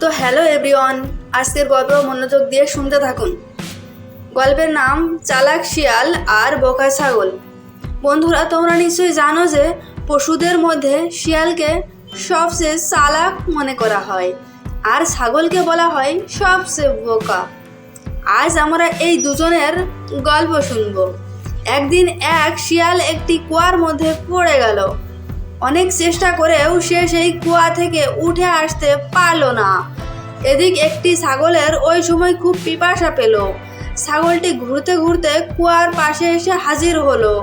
তো hello everyone, আজকের গল্প মনোযোগ দিয়ে শুনতে থাকুন। গল্পের নাম চালাক শিয়াল আর বোকা ছাগল। বন্ধুরা, তোমরা নিশ্চয়ই জানো যে পশুদের মধ্যে শিয়ালকে সবচেয়ে চালাক মনে করা হয় আর ছাগলকে বলা হয় সবচেয়ে বোকা। আজ আমরা এই দুজনের গল্প শুনব। একদিন এক শিয়াল একটি কুয়ার মধ্যে পড়ে গেল। অনেক চেষ্টা করেও সে সেই কুয়া থেকে উঠে আসতে পারল না। এদিক একটি ছাগলের ওই সময় খুব পিপাসা পেল। ছাগলটি ঘুরতে ঘুরতে কুয়ার পাশে এসে হাজির হলো।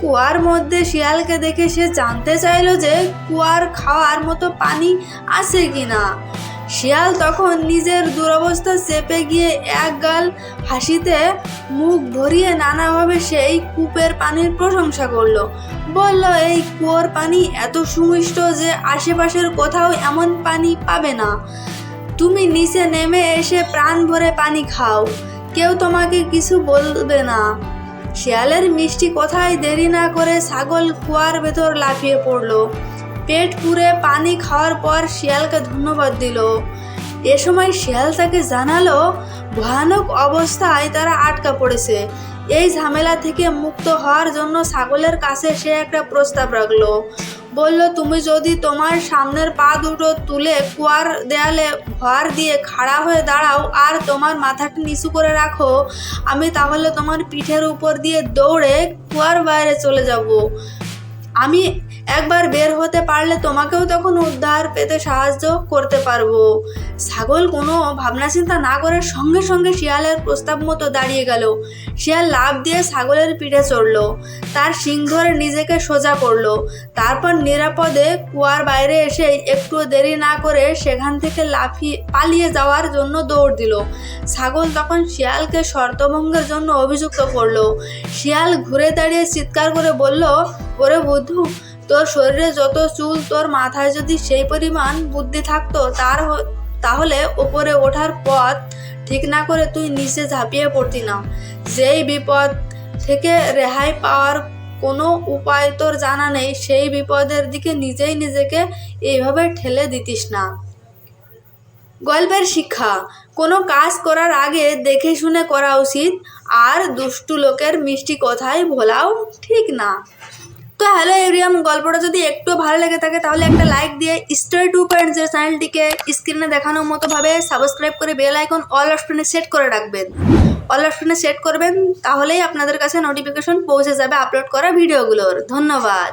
কুয়ার মধ্যে শিয়ালকে দেখে সে জানতে চাইলো যে কুয়ার খাওয়ার মতো পানি আছে কি না। শিয়াল তখন নিজের দুরবস্থা চেপে গিয়ে এক গাল হাসিতে মুখ ভরিয়ে নানাভাবে সেই কূপের পানির প্রশংসা করল। বলল, এই কুয়োর পানি এত সুমিষ্ট যে আশেপাশের কোথাও এমন পানি পাবে না। তুমি নিচে নেমে এসে প্রাণ ভরে পানি খাও। কেউ তোমাকে কিছু বলবে না। শিয়ালের মিষ্টি কথায় দেরি না করে ছাগল কুয়ার ভেতর লাফিয়ে পড়ল। পেট পুরে পানি খাওয়ার পর শিয়ালকে ধন্যবাদ দিল। এ সময় শিয়াল তাকে জানালো, ভয়ানক অবস্থায় তারা আটকা পড়েছে। এই ঝামেলা থেকে মুক্ত হওয়ার জন্য ছাগলের কাছে সে একটা প্রস্তাব রাখল। বলল, তুমি যদি তোমার সামনের পা দুটো তুলে কুয়ার দেয়ালে ভর দিয়ে খাড়া হয়ে দাঁড়াও আর তোমার মাথাটা নিচু করে রাখো, আমি তাহলে তোমার পিঠের উপর দিয়ে দৌড়ে কুয়ার বাইরে চলে যাব। আমি একবার বের হতে পারলে তোমাকেও তখন উদ্ধার পেতে সাহায্য করতে পারব। ছাগল কোনো ভাবনা চিন্তা না করে সঙ্গে সঙ্গে শিয়ালের প্রস্তাব মতো দাঁড়িয়ে গেল। শিয়াল লাভ দিয়ে ছাগলের পিঠে চড়ল। তার শিং ধরে নিজেকে সোজা করল। তারপর নিরাপদে কুয়ার বাইরে এসে একটু দেরি না করে সেখান থেকে লাফিয়ে পালিয়ে যাওয়ার জন্য দৌড় দিল। ছাগল তখন শিয়ালকে শর্তভঙ্গের জন্য অভিযুক্ত করল। শিয়াল ঘুরে দাঁড়িয়ে চিৎকার করে বলল ওরে বুদ্ধু, তোর শরীরে যত চুল, তোর মাথায় যদি সেই পরিমাণ বুদ্ধি থাকতো, তার তাহলে ওপরে ওঠার পথ ঠিক না করে তুই নিচে ঝাঁপিয়ে পড়তি না। যেই বিপদ থেকে রেহাই পাওয়ার কোনো উপায় তোর জানা নেই, সেই বিপদের দিকে নিজেই নিজেকে এইভাবে ঠেলে দিতিস না। গল্পের শিক্ষা, কোনো কাজ করার আগে দেখে শুনে করা উচিত, আর দুষ্টু লোকের মিষ্টি কথাই ভোলাও ঠিক না। তো হ্যালো এভরিয়াম গল্পটা যদি একটু ভালো লেগে থাকে, তাহলে একটা লাইক দিয়ে স্টোরি টু পয়েন্ট জিরো চ্যানেলটিকে স্ক্রিনে দেখানোর মতো ভাবে সাবস্ক্রাইব করে বেল আইকন অল অপশনে সেট করে রাখবেন। অল অপশনে সেট করবেন, তাহলেই আপনাদের কাছে নোটিফিকেশন পৌঁছে যাবে আপলোড করা ভিডিওগুলোর ধন্যবাদ।